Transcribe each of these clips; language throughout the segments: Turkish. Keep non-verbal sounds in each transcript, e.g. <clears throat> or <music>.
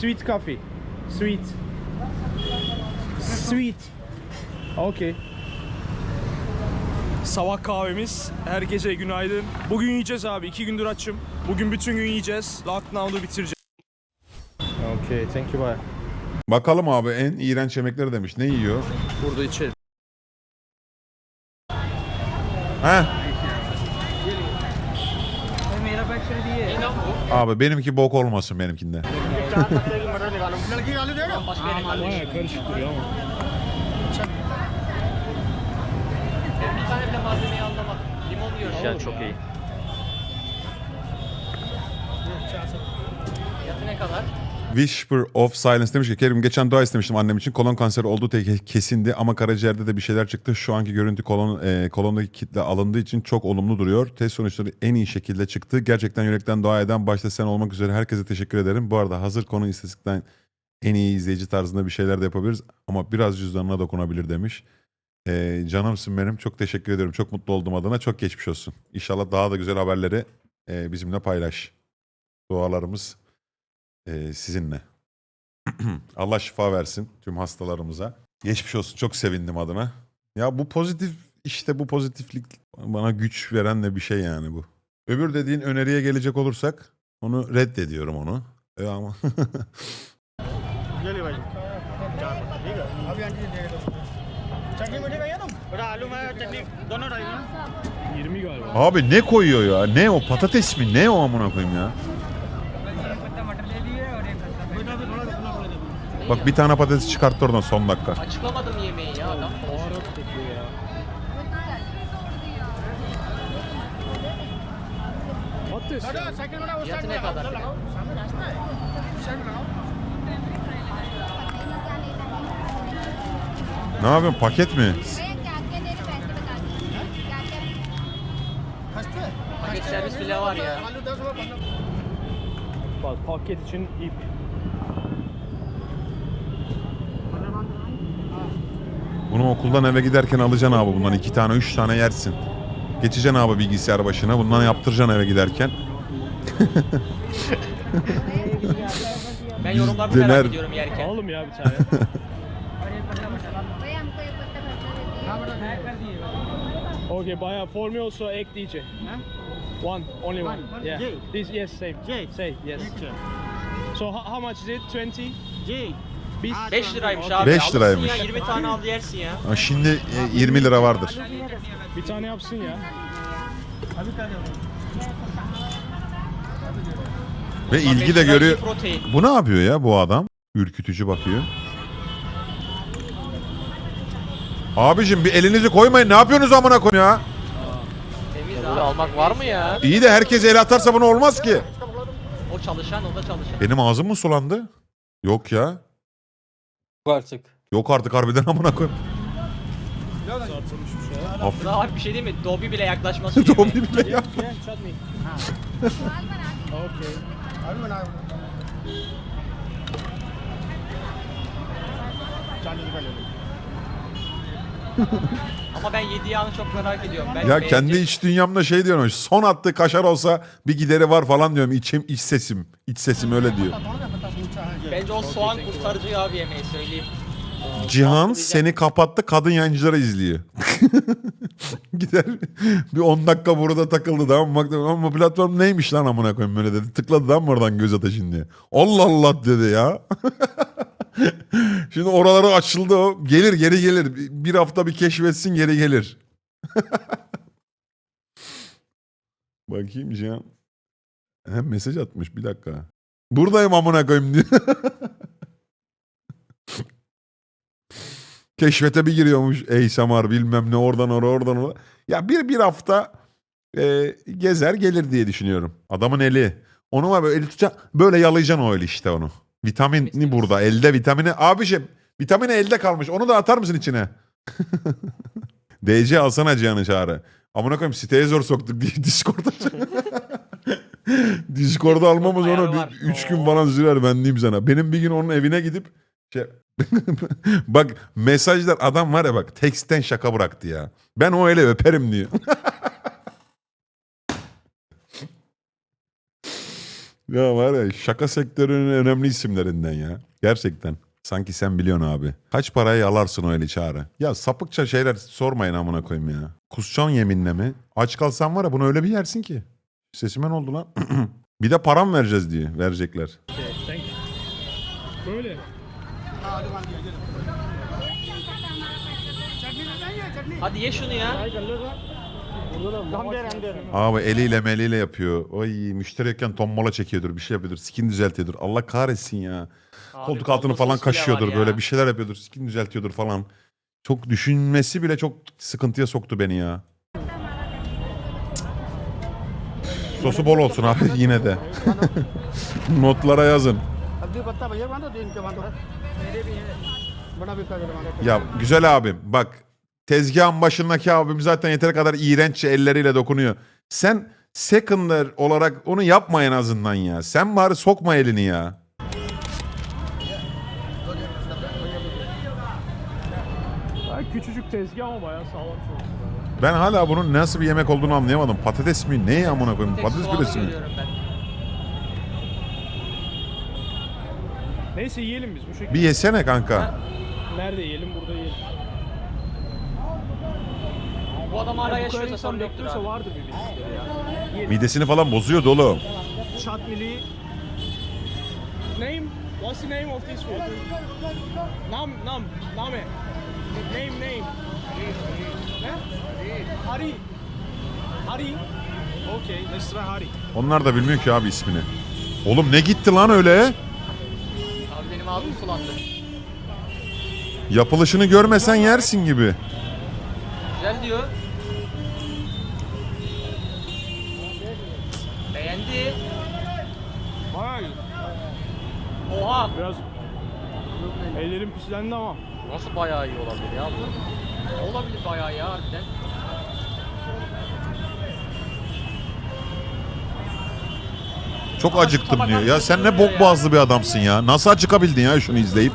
Sweet coffee. Sweet. Sweet. Okay. Sabah kahvemiz. Herkese günaydın. Bugün yiyeceğiz abi. iki gündür açım. Bugün bütün gün yiyeceğiz. Lockdown'u bitireceğiz. Okay, thank you bye. Bakalım abi en iğrenç yemekleri demiş. Ne yiyor? Burada içelim. He? Abi benimki bok olmasın benimkinde. Duruyor ama. Bir tane bile malzemeyi anlamadım. Limon. Yani çok iyi. Fiyatı ne kadar? Whisper of Silence demiş ki Kerim geçen dua istemiştim annem için kolon kanseri olduğu tek kesindi ama karaciğerde de bir şeyler çıktı. Şu anki görüntü kolon e, kolondaki kitle alındığı için çok olumlu duruyor. Test sonuçları en iyi şekilde çıktı. Gerçekten yürekten dua eden başta sen olmak üzere herkese teşekkür ederim. Bu arada hazır konu istatistikten en iyi izleyici tarzında bir şeyler de yapabiliriz ama biraz cüzdanına dokunabilir demiş. E, canımsın benim çok teşekkür ediyorum. Çok mutlu oldum adına çok geçmiş olsun. İnşallah daha da güzel haberleri e, bizimle paylaş. Dualarımız e, sizinle. <clears throat> Allah şifa versin tüm hastalarımıza. Geçmiş olsun çok sevindim adına. Ya bu pozitif işte bu pozitiflik bana güç veren de bir şey yani bu. Öbür dediğin öneriye gelecek olursak onu reddediyorum onu. E ama. <laughs> Abi ne koyuyor ya? Ne o? Patates mi? Ne o amına koyayım ya? Bak bir tane patates çıkarttı oradan son dakika. Açıklamadım yemeği ya adam. Fiyatı ne kadar? Ne yapıyorsun paket mi? Paket servis bile var ya. Paket için ip. Bunu okuldan eve giderken alacaksın abi bundan. iki tane üç tane yersin. Geçeceksin abi bilgisayar başına. Bundan yaptıracaksın eve giderken. <laughs> ben yorumlarda Döner. merak ediyorum yerken. Oğlum ya bir tane. <laughs> okay, bayağı formu also ek diyecek. One, only one. Yeah. This yes, same. J, Same, yes. So how, how much is it? 20? J. 5 liraymış abi. Beş liraymış. Ya, 20 tane aldı yersin ya. Ha, Şimdi e, 20 lira vardır. Bir tane yapsın ya. Hadi tane. Ve ilgi de görüyor. Bu ne yapıyor ya bu adam? Ürkütücü bakıyor. Abicim bir elinizi koymayın. Ne yapıyorsunuz amına koyayım ya? Temiz abi. almak var mı ya? İyi de herkes el atarsa bunu olmaz ki. O çalışan o da çalışan. Benim ağzım mı sulandı? Yok ya. Yok artık. Yok artık harbiden <laughs> amına koyayım. Af- Daha harbi bir şey değil mi? Dobby bile yaklaşmaz. Tommy <laughs> bile ya. Yeah, <laughs> Ama ben yediği anı çok merak ediyorum. Ben Ya kendi iç dünyamda şey diyorum. Son attığı kaşar olsa bir gideri var falan diyorum. İçim iç sesim. İç sesim öyle diyor. Bence o soğan kurtarıcı abi yemeği söyleyeyim. Cihan seni kapattı kadın yayıncıları izliyor. <laughs> Gider bir 10 dakika burada takıldı tamam mı? Ama platform neymiş lan amına koyayım böyle dedi. Tıkladı mı oradan göz ateşin diye. Allah Allah dedi ya. <laughs> Şimdi oraları açıldı o. Gelir geri gelir. Bir hafta bir keşfetsin geri gelir. <laughs> Bakayım Cihan. Hem mesaj atmış bir dakika. Buradayım amına koyayım diyor. Keşfete bir giriyormuş. Ey Samar bilmem ne oradan oraya oradan oraya. Ya bir bir hafta e, gezer gelir diye düşünüyorum. Adamın eli. Onu var böyle eli tutacak. Böyle yalayacaksın o eli işte onu. Vitamini burada. Elde vitamini. Abiciğim vitamini elde kalmış. Onu da atar mısın içine? <laughs> DC alsana Cihan'ı çağrı. Amına koyayım siteye zor soktuk diye Discord'a. <laughs> Discord'a almamız Ayarı ona var. bir, üç gün falan sürer ben diyeyim sana. Benim bir gün onun evine gidip şey... <laughs> bak mesajlar adam var ya bak teksten şaka bıraktı ya. Ben o ele öperim diyor. <laughs> Ya var ya şaka sektörünün önemli isimlerinden ya. Gerçekten. Sanki sen biliyorsun abi. Kaç paraya yalarsın o eli çağrı? Ya sapıkça şeyler sormayın amına koyayım ya. Kusacağın yeminle mi? Aç kalsan var ya bunu öyle bir yersin ki. Sesime ne oldu lan? <clears throat> bir de param vereceğiz diye verecekler. Böyle. Hadi ye şunu ya. Abi eliyle meliyle yapıyor. Ay müşteriyken tombola çekiyordur bir şey yapıyordur. Skin düzeltiyordur. Allah kahretsin ya. Abi, Koltuk altını falan kaşıyordur var ya. böyle bir şeyler yapıyordur. Skin düzeltiyordur falan. Çok düşünmesi bile çok sıkıntıya soktu beni ya. Sosu bol olsun abi <laughs> yine de. <laughs> Notlara yazın. Ya güzel abim bak tezgahın başındaki abim zaten yeteri kadar iğrenç elleriyle dokunuyor. Sen seconder olarak onu yapma en azından ya. Sen bari sokma elini ya. Küçücük tezgah ama bayağı sağlam çalışıyor. Ben hala bunun nasıl bir yemek olduğunu anlayamadım. Patates mi? Ne amına koyayım? Patates püresi mi? Neyse yiyelim biz bu şekilde. Bir yesene kanka. Nerede yiyelim? Burada yiyelim. Bu adam hala Bu kadar yaşıyorsa sorun yoktur abi. vardır bir ya. Yiyelim. Midesini falan bozuyordu oğlum. Chutney. Name? What's the name of this food? Nam, nam, name. Name, name. Ne? Hari. Hari. Okay, let's try Hari. Onlar da bilmiyor ki abi ismini. Oğlum ne gitti lan öyle? Abi benim ağzım sulandı. Yapılışını görmesen yersin gibi. Güzel diyor. Beğendi. İyi. Oha. Biraz ellerim pislendi ama. Nasıl bayağı iyi olabilir ya bu? Olabilir bayağı ya harbiden. Çok acıktım diyor. Ya sen ne bok boğazlı bir adamsın ya. Nasıl acıkabildin ya şunu izleyip?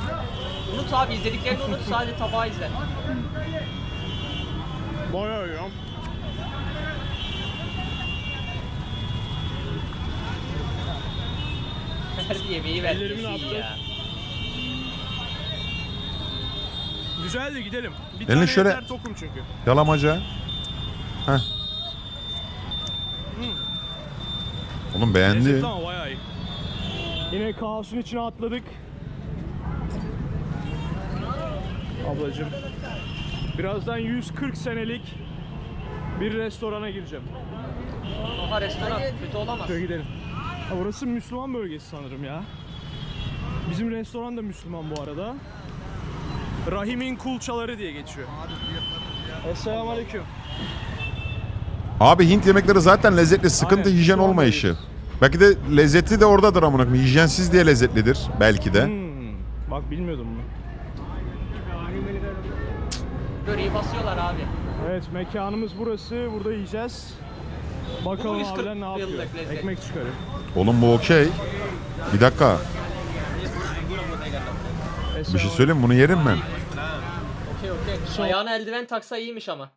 Unut abi izlediklerini unut sadece tabağı izle. Bayağı iyi ya. Verdi yemeği verdi. Ellerimi ne iyi ya. Güzel de gidelim. Bir Elini tane şöyle- yeter tokum çünkü. Yalamaca. Heh. Oğlum beğendi. Lezzetli ama bayağı iyi. Yine kaosun içine atladık. Ablacım. Birazdan 140 senelik bir restorana gireceğim. Oha restoran kötü olamaz. Şöyle gidelim. Ha, burası Müslüman bölgesi sanırım ya. Bizim restoran da Müslüman bu arada. Rahim'in kulçaları diye geçiyor. Esselamu Aleyküm. Abi Hint yemekleri zaten lezzetli. Sıkıntı Aynen, hijyen olmayışı. Belki de lezzeti de oradadır amına koyayım. Hijyensiz diye lezzetlidir belki de. Hmm, bak bilmiyordum bunu. Böreği basıyorlar abi. Evet mekanımız burası. Burada yiyeceğiz. Bakalım 140 abiler ne yapıyor. Ekmek çıkarıyor. Oğlum bu okey. Bir dakika. Bir şey söyleyeyim mi? Bunu yerim ben. Okey okey. Ayağına eldiven taksa iyiymiş ama.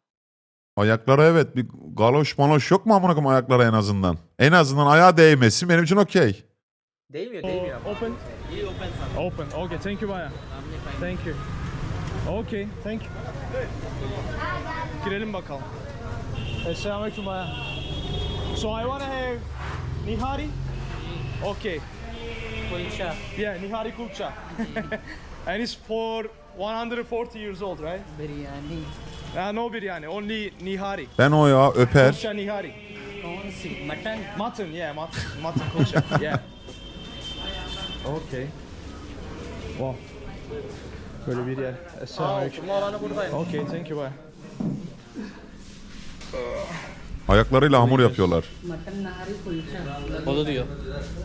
Ayaklara evet bir galoş maloş yok mu amına koyayım ayaklara en azından? En azından ayağa değmesi benim için okey. Değmiyor değmiyor ama. Open. Open. Okay, thank you Baya. Thank you. Okay, thank you. Girelim bakalım. Esselamu Aleyküm Baya. So I wanna have nihari. Okay. Koyunca. Yeah, nihari kulcha. <laughs> And it's for 140 years old, right? Biryani. Uh, no biryani, only nihari. Ben o ya öper. Kosha nihari. Konsi, mutton? Mutton, yeah, mutton. Mutton kosha, yeah. okay. Wow. Böyle bir yer. Selamünaleyküm. Okay, thank you, bye. Ayaklarıyla hamur yapıyorlar. O da diyor.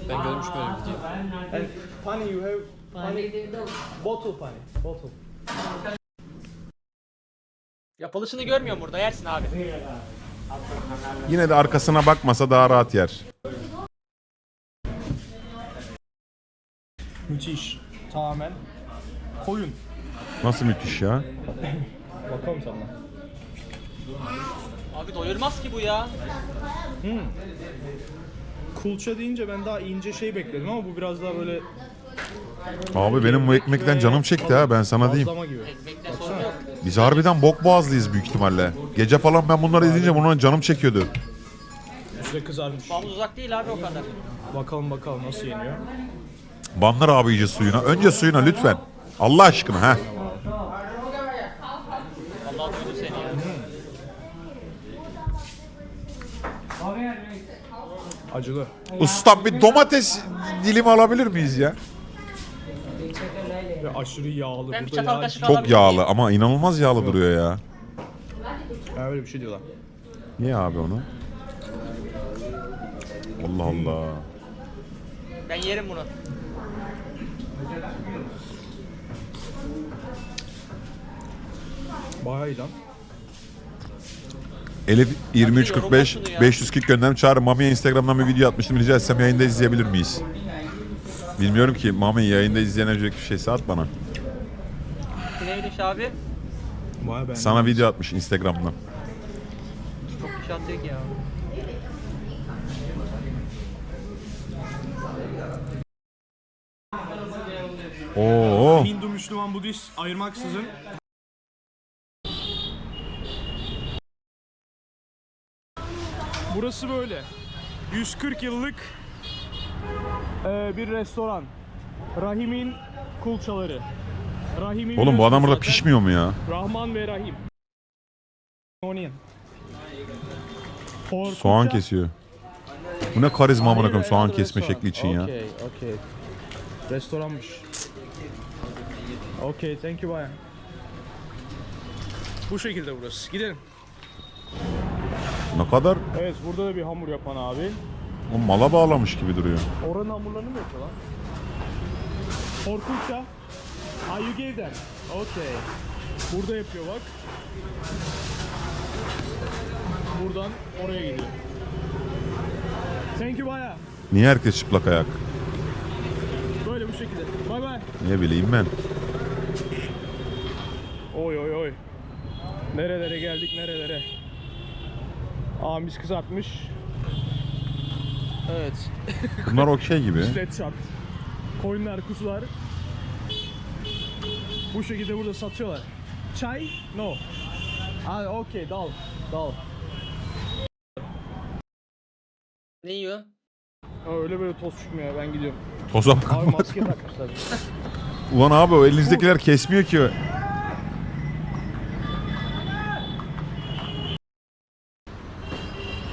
Ben görmüş böyle video. And pani, you have पानी दे दो bottle pani, bottle. Yapılışını görmüyorum burada yersin abi. Yine de arkasına bakmasa daha rahat yer. Müthiş. Tamamen koyun. Nasıl müthiş ya. Bakalım sana. Abi doyurmaz ki bu ya. Kulça deyince ben daha ince şey bekledim ama bu biraz daha böyle Abi benim bu ekmekten canım çekti ha ben sana diyeyim. bazlama gibi. Biz harbiden bok boğazlıyız büyük ihtimalle. Gece falan ben bunları izleyince bunun canım çekiyordu. Üstü sıkızarmış. Fazla uzak değil abi o kadar. Bakalım bakalım nasıl yeniyor. Banlar abi iyice suyuna. Önce suyuna lütfen. Allah aşkına ha. Allah duydu seni ya. Acılı. Ustam bir domates dilimi alabilir miyiz ya? Aşırı yağlı. Ben bir Burada çatal yağ- kaşık Çok alabilir yağlı miyim? ama inanılmaz yağlı duruyor ya. Ha, öyle bir şey diyorlar. Niye abi onu? Allah Allah. Ben yerim bunu. Bayağı iyi lan. Elif 2345 yorumla şunu ya. 540 gönderdim. Çağrı Mami'ye Instagram'dan bir video atmıştım. Rica etsem yayında izleyebilir miyiz? Bilmiyorum ki Mami yayında izleyebilecek bir şeyse at bana. Neymiş abi? Bayağı beğendim. Sana video atmış Instagram'dan. Çok bir şey atıyor ki ya. Oo. Hindu, Müslüman, Budist ayırmaksızın Burası böyle. 140 yıllık eee, bir restoran. Rahim'in kulçaları. Rahim'i Oğlum bu adam burada zaten. pişmiyor mu ya? Rahman ve Rahim. Onion. Soğan kulça- kesiyor. Bu ne karizma amına koyayım soğan kesme şekli için ya. Okey, okey. Restoranmış. Okey, thank you bye. Bu şekilde burası. Gidelim. Ne kadar Evet, burada da bir hamur yapan abi. O mala bağlamış gibi duruyor. Oranın hamurlarını mı yapıyor lan? Korkunçça. Ah, you gave them. Okay. Burada yapıyor bak. Buradan oraya gidiyor. Thank you baya. Niye herkes çıplak ayak? Böyle bu şekilde. Bay bay. Ne bileyim ben. Oy oy oy. Nerelere geldik nerelere. Abimiz kızartmış. Evet. Bunlar okey gibi. Sweatshirt. Koyunlar, kuzular. Bu şekilde burada satıyorlar. Çay? No. Aa okey dal. Dal. Ne yiyor? Aa, öyle böyle toz çıkmıyor ben gidiyorum. Toza Abi bakma. maske takmışlar. <laughs> Ulan abi o elinizdekiler kesmiyor ki.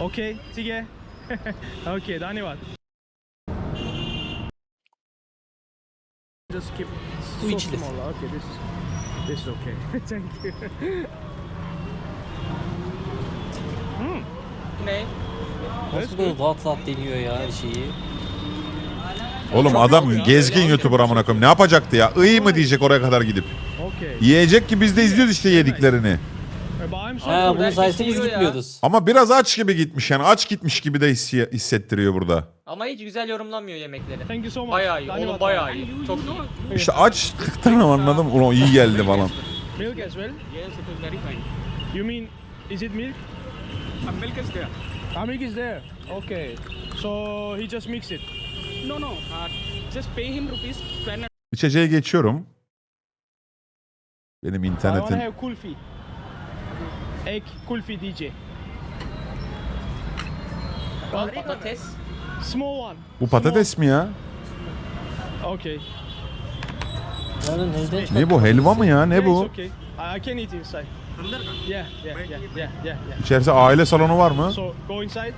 okey, tige. <laughs> ne var? Just keep so içilir. small. Okay, this is this is okay. <laughs> Thank you. <laughs> Ne? Nasıl böyle rahat deniyor ya her şeyi. Oğlum adam gezgin YouTuber amına koyayım. Ne yapacaktı ya? İyi mı diyecek oraya kadar gidip. Okay. Yiyecek ki biz de izliyoruz işte yediklerini. E, Bağım Ha bunun sayesinde biz gitmiyoruz. Ama biraz aç gibi gitmiş yani. Aç gitmiş gibi de hissi- hissettiriyor burada. Ama hiç güzel yorumlanmıyor yemekleri. Thank you so much. Bayağı iyi. Oğlum bayağı iyi. Çok iyi. İşte açlıktan anladım. Ulan iyi geldi falan. Milk as well? Yes, it is very fine. You mean, is it milk? And milk is there. Ah, milk is there. Okay. So he just mix it. No, no. Uh, just pay him rupees 10 İçeceğe geçiyorum. Benim I wanna internetin. have kulfi. Egg kulfi DJ. Patates. Small one. Bu patates mi ya? Okay. Yani Ne bu helva mı ya? Ne bu? okay. I can eat inside. Yeah, yeah, yeah, yeah, yeah, yeah. İçerisi aile salonu var mı? So go inside.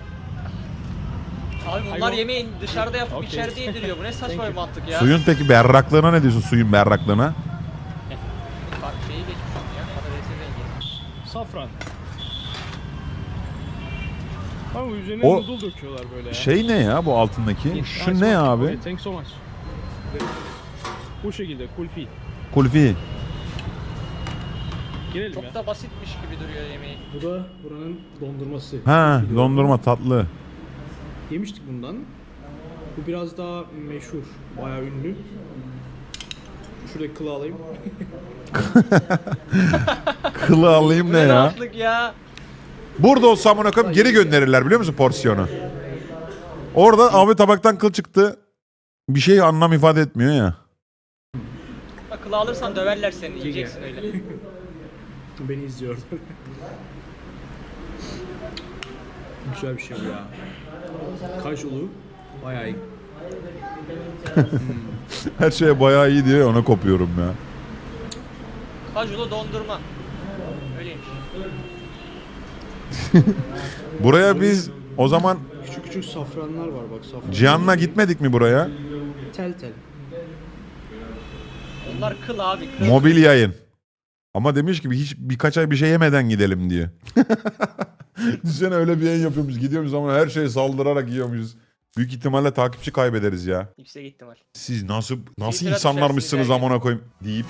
Abi bunlar Hayvan- yemeği dışarıda yapıp Okey. içeride yediriyor. Bu ne saçma bir mantık ya. Suyun peki berraklığına ne diyorsun suyun berraklığına? Bak şeyi geçmiş ya. Patatesin rengi. Safran. Ama üzerine O- noodle döküyorlar böyle ya. Şey ne ya bu altındaki? Nice Şu ne one. abi? Okay, thanks so much. Bu şekilde kulfi. Kulfi. Girelim ya. Çok da basitmiş gibi duruyor yemeği. Bu da buranın dondurması. Ha dondurma tatlı. Yemiştik bundan. Bu biraz daha meşhur, bayağı ünlü. Şurada kılı alayım. <laughs> Kılı alayım ne ya? rahatlık ya. Burada olsa amına koyayım geri gönderirler biliyor musun porsiyonu? Orada abi tabaktan kıl çıktı. Bir şey anlam ifade etmiyor ya. Akıllı alırsan döverler seni yiyeceksin öyle. Beni izliyordu. Güzel bir şey bu ya. Kaş ulu. Bayağı iyi. Her şeye bayağı iyi diye ona kopuyorum ya. Kajulu dondurma. Öyleymiş. <laughs> Buraya biz o zaman Küçük küçük safranlar var bak safran. Cihan'la gitmedik mi buraya? Tel tel. Onlar kıl abi kıl. Mobil yayın. Ama demiş ki hiç birkaç ay bir şey yemeden gidelim diye. <laughs> Düşünsene öyle bir yayın yapıyormuş. Gidiyormuş ama her şeye saldırarak yiyormuşuz. Büyük ihtimalle takipçi kaybederiz ya. Yüksek ihtimal. Siz nasıl nasıl Twitter'a insanlarmışsınız düşersiniz amına koyayım deyip